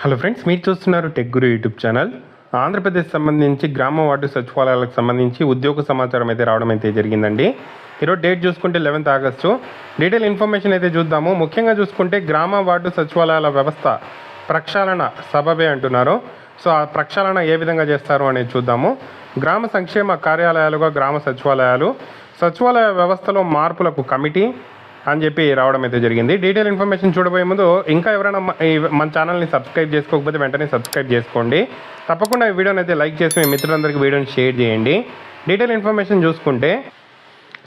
Hello friends మీరు చూస్తున్నారు tech guru YouTube channel Andhra Pradesh సంబంధించి గ్రామ వార్డు సచివాలయాలకు సంబంధించి ఉద్యోగ సమాచారం అయితే రావడం అయితే జరిగిందండి. ఈరోజు డేట్ చూసుకుంటే లెవెన్త్ ఆగస్టు. డీటెయిల్ ఇన్ఫర్మేషన్ అయితే చూద్దాము. ముఖ్యంగా చూసుకుంటే గ్రామ వార్డు సచివాలయాల వ్యవస్థ ప్రక్షాళన సబబే అంటున్నారు. సో ఆ ప్రక్షాళన ఏ విధంగా చేస్తారు అనేది చూద్దాము. గ్రామ సంక్షేమ కార్యాలయాలుగా గ్రామ సచివాలయాలు. సచివాలయ వ్యవస్థలో మార్పులకు కమిటీ అని చెప్పి రావడం అయితే జరిగింది. డీటెయిల్ ఇన్ఫర్మేషన్ చూడబోయే ముందు ఇంకా ఎవరైనా ఈ మన ఛానల్ని సబ్స్క్రైబ్ చేసుకోకపోతే వెంటనే సబ్స్క్రైబ్ చేసుకోండి. తప్పకుండా ఈ వీడియోని అయితే లైక్ చేసి మీ మిత్రులందరికీ వీడియోని షేర్ చేయండి. డీటెయిల్ ఇన్ఫర్మేషన్ చూసుకుంటే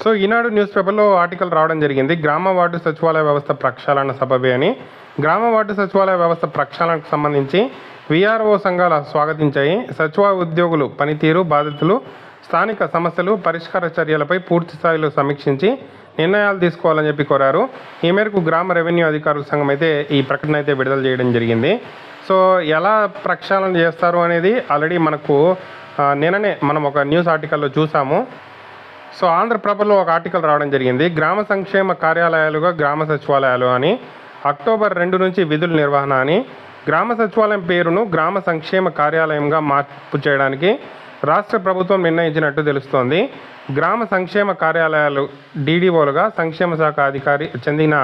సో ఈనాడు న్యూస్ పేపర్లో ఆర్టికల్ రావడం జరిగింది. గ్రామ వార్డు సచివాలయ వ్యవస్థ ప్రక్షాళన సభవే అని. గ్రామ వార్డు సచివాలయ వ్యవస్థ ప్రక్షాళనకు సంబంధించి విఆర్ఓ సంఘాలు స్వాగతించాయి. సచివ ఉద్యోగులు పనితీరు బాధితులు స్థానిక సమస్యలు పరిష్కార చర్యలపై పూర్తి స్థాయిలో సమీక్షించి నిర్ణయాలు తీసుకోవాలని చెప్పి కోరారు. ఈ మేరకు గ్రామ రెవెన్యూ అధికారుల సంఘం అయితే ఈ ప్రకటన అయితే విడుదల చేయడం జరిగింది. సో ఎలా ప్రక్షాళన చేస్తారు అనేది ఆల్రెడీ మనకు నిన్ననే మనం ఒక న్యూస్ ఆర్టికల్లో చూసాము. సో ఆంధ్రప్రభలో ఒక ఆర్టికల్ రావడం జరిగింది. గ్రామ సంక్షేమ కార్యాలయాలుగా గ్రామ సచివాలయాలు అని అక్టోబర్ రెండు నుంచి విధుల నిర్వహణ అని. గ్రామ సచివాలయం పేరును గ్రామ సంక్షేమ కార్యాలయంగా మార్పు చేయడానికి రాష్ట్ర ప్రభుత్వం నిర్ణయించినట్టు తెలుస్తోంది. గ్రామ సంక్షేమ కార్యాలయాలు డీడీఓలుగా సంక్షేమ శాఖ అధికారి చెందిన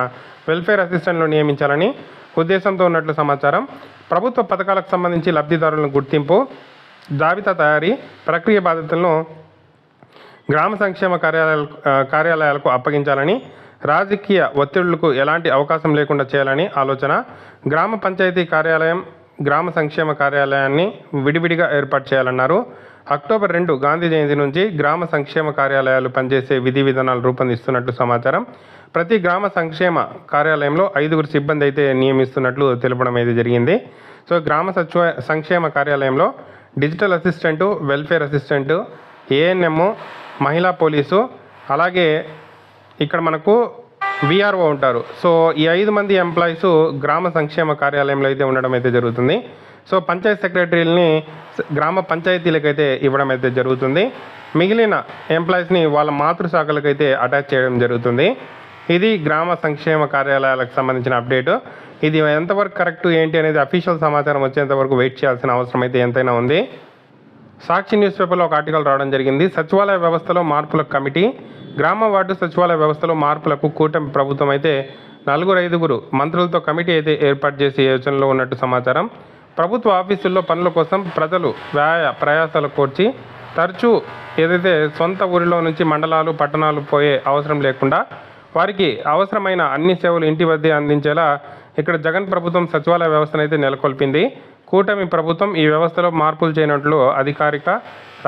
వెల్ఫేర్ అసిస్టెంట్లు నియమించాలని ఉద్దేశంతో ఉన్నట్లు సమాచారం. ప్రభుత్వ పథకాలకు సంబంధించి లబ్ధిదారులను గుర్తింపు జాబితా తయారీ ప్రక్రియ బాధ్యతలను గ్రామ సంక్షేమ కార్యాలయాల కార్యాలయాలకు అప్పగించాలని రాజకీయ ఒత్తిడులకు ఎలాంటి అవకాశం లేకుండా చేయాలని ఆలోచన. గ్రామ పంచాయతీ కార్యాలయం గ్రామ సంక్షేమ కార్యాలయాన్ని విడివిడిగా ఏర్పాటు చేయాలన్నారు. అక్టోబర్ రెండు గాంధీ జయంతి నుంచి గ్రామ సంక్షేమ కార్యాలయాలు పనిచేసే విధి విధానాలు రూపొందిస్తున్నట్లు సమాచారం. ప్రతి గ్రామ సంక్షేమ కార్యాలయంలో ఐదుగురు సిబ్బంది అయితే నియమిస్తున్నట్లు తెలపడం అయితే జరిగింది. సో గ్రామ సచివ సంక్షేమ కార్యాలయంలో digital assistant welfare assistant ANM మహిళా పోలీసు అలాగే ఇక్కడ మనకు విఆర్ఓ ఉంటారు. సో ఈ ఐదు మంది ఎంప్లాయీస్ గ్రామ సంక్షేమ కార్యాలయంలో అయితే ఉండడం అయితే జరుగుతుంది. సో పంచాయత్ సెక్రటరీలని గ్రామ గ్రామ పంచాయతీలకైతే ఇవ్వడం అయితే జరుగుతుంది. మిగిలిన ఎంప్లాయీస్ని వాళ్ళ మాతృశాఖలకైతే అటాచ్ చేయడం జరుగుతుంది. ఇది గ్రామ సంక్షేమ కార్యాలయాలకు సంబంధించిన అప్డేటు. ఇది ఎంతవరకు కరెక్ట్ ఏంటి అనేది అఫీషియల్ సమాచారం వచ్చేంత వరకు వెయిట్ చేయాల్సిన అవసరం అయితే ఎంతైనా ఉంది. సాక్షి న్యూస్ పేపర్లో ఒక ఆర్టికల్ రావడం జరిగింది. సచివాలయ వ్యవస్థలో మార్పులకు కమిటీ గ్రామ వార్డు సచివాలయ వ్యవస్థలో మార్పులకు కూటమి ప్రభుత్వం అయితే నలుగురు ఐదుగురు మంత్రులతో కమిటీ అయితే ఏర్పాటు చేసే యోచనలో ఉన్నట్టు సమాచారం. ప్రభుత్వ ఆఫీసుల్లో పనుల కోసం ప్రజలు వ్యాయ ప్రయాసాలు కోర్చి తరచూ ఏదైతే సొంత ఊరిలో నుంచి మండలాలు పట్టణాలు పోయే అవసరం లేకుండా వారికి అవసరమైన అన్ని సేవలు ఇంటి వద్దే అందించేలా ఇక్కడ జగన్ ప్రభుత్వం సచివాలయ వ్యవస్థను అయితే నెలకొల్పింది. కూటమి ప్రభుత్వం ఈ వ్యవస్థలో మార్పులు చేయనట్లు అధికారిక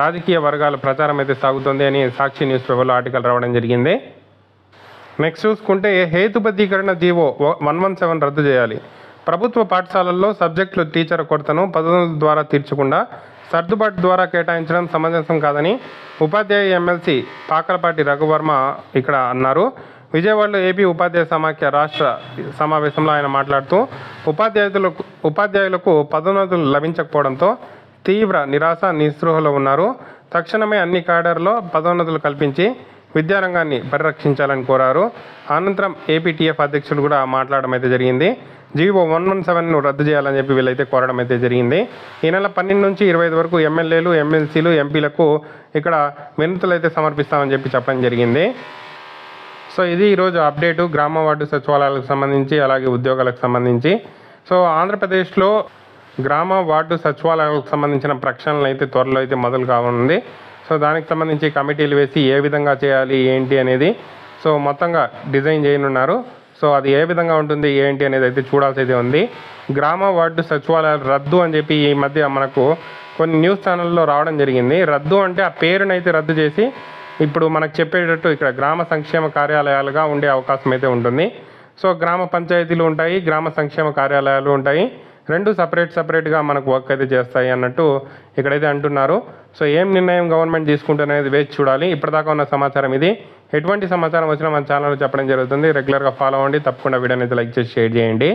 రాజకీయ వర్గాల ప్రచారం అయితే సాగుతుంది అని సాక్షి న్యూస్ పేపర్లో ఆర్టికల్ రావడం జరిగింది. నెక్స్ట్ చూసుకుంటే హేతుబద్ధీకరణ జీవో వన్ వన్ సెవెన్ రద్దు చేయాలి. ప్రభుత్వ పాఠశాలల్లో సబ్జెక్టులు టీచర్ కొరతను పదవుల ద్వారా తీర్చకుండా సర్దుబాటు ద్వారా కేటాయించడం సమంజసం కాదని ఉపాధ్యాయ ఎమ్మెల్సీ పాకలపాటి రఘువర్మ ఇక్కడ అన్నారు. విజయవాడలో ఏపీ ఉపాధ్యాయ సమాఖ్య రాష్ట్ర సమావేశంలో ఆయన మాట్లాడుతూ ఉపాధ్యాయులకు ఉపాధ్యాయులకు పదోన్నతులు లభించకపోవడంతో తీవ్ర నిరాశ నిస్పృహలో ఉన్నారు. తక్షణమే అన్ని కాడర్లో పదోన్నతులు కల్పించి విద్యారంగాన్ని పరిరక్షించాలని కోరారు. అనంతరం ఏపీటీఎఫ్ అధ్యక్షులు కూడా మాట్లాడడం అయితే జరిగింది. జీవో వన్ వన్ సెవెన్ను రద్దు చేయాలని చెప్పి వీళ్ళైతే కోరడం అయితే జరిగింది. ఈ నెల పన్నెండు నుంచి ఇరవై ఐదు వరకు ఎమ్మెల్యేలు ఎమ్మెల్సీలు ఎంపీలకు ఇక్కడ వినతులు అయితే సమర్పిస్తామని చెప్పి చెప్పడం జరిగింది. సో ఇది ఈరోజు అప్డేటు గ్రామ వార్డు సచివాలయాలకు సంబంధించి అలాగే ఉద్యోగాలకు సంబంధించి. సో ఆంధ్రప్రదేశ్లో గ్రామ వార్డు సచివాలయాలకు సంబంధించిన ప్రక్షాళన అయితే త్వరలో అయితే మొదలు కానుంది. సో దానికి సంబంధించి కమిటీలు వేసి ఏ విధంగా చేయాలి ఏంటి అనేది సో మొత్తంగా డిజైన్ చేయనున్నారు. సో అది ఏ విధంగా ఉంటుంది ఏంటి అనేది అయితే చూడాల్సి అయితే ఉంది. గ్రామ వార్డు సచివాలయాలు రద్దు అని చెప్పి ఈ మధ్య మనకు కొన్ని న్యూస్ ఛానల్లో రావడం జరిగింది. రద్దు అంటే ఆ పేరునైతే రద్దు చేసి ఇప్పుడు మనకు చెప్పేటట్టు ఇక్కడ గ్రామ సంక్షేమ కార్యాలయాలుగా ఉండే అవకాశం అయితే ఉంటుంది. సో గ్రామ పంచాయతీలు ఉంటాయి గ్రామ సంక్షేమ కార్యాలయాలు ఉంటాయి. రెండు సపరేట్ సపరేట్గా మనకు వర్క్ అయితే చేస్తాయి అన్నట్టు ఇక్కడైతే అంటున్నారు. సో ఏం నిర్ణయం గవర్నమెంట్ తీసుకుంటున్నది వేచి చూడాలి. ఇప్పటిదాకా ఉన్న సమాచారం ఇది. ఎటువంటి సమాచారం వచ్చినా మన ఛానల్లో చెప్పడం జరుగుతుంది. రెగ్యులర్గా ఫాలో అవ్వండి. తప్పకుండా వీడియోని అయితే లైక్ చేసి షేర్ చేయండి.